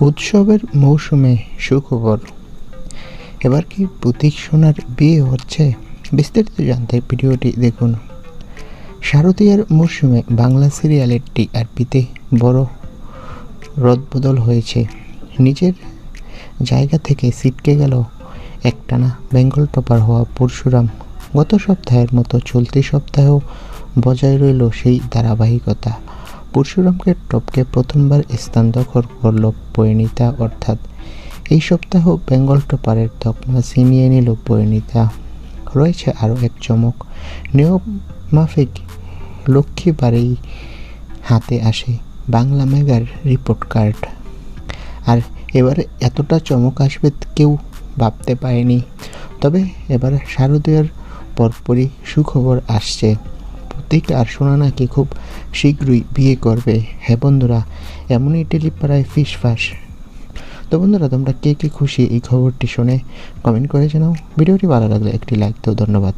উৎসবের মৌসুমে সুখবর। এবার কি প্রতীক সোনার বিয়ে হচ্ছে? বিস্তারিত জানতে ভিডিওটি দেখুন। শারদীয়ার মৌসুমে বাংলা সিরিয়ালের টিআরপিতে বড় রদবদল হয়েছে। নিজের জায়গা থেকে ছিটকে গেল একটানা বেঙ্গল টপার হওয়া পরশুরাম। গত সপ্তাহের মতো চলতি সপ্তাহেও বজায় রইল সেই ধারাবাহিকতা। পরশুরামকে টপকে প্রথমবার স্থান দখল করল পরিণীতা অর্থাৎ এই সপ্তাহ বেঙ্গল টপারের তকমা ছিনিয়ে নিল পরিণীতা রয়েছে আরও এক চমক নিয়ম মাফিক লক্ষ্মীবারেই হাতে আসে বাংলা মেগার রিপোর্ট কার্ড। আর এবারে এতটা চমক আসবে কেউ ভাবতে পারেনি। তবে এবার শারদীয়ার পরপরই সুখবর আসছে। প্রতীক আর সোনা নাকি খুব শীঘ্রই বিয়ে করবে। হ্যাঁ বন্ধুরা, এমনই টেলিপাড়ায় ফিস ফাস। তো বন্ধুরা, তোমরা কে কে খুশি এই খবরটি শুনে কমেন্ট করে জানাও। ভিডিওটি ভালো লাগলে একটি লাইক তো ধন্যবাদ।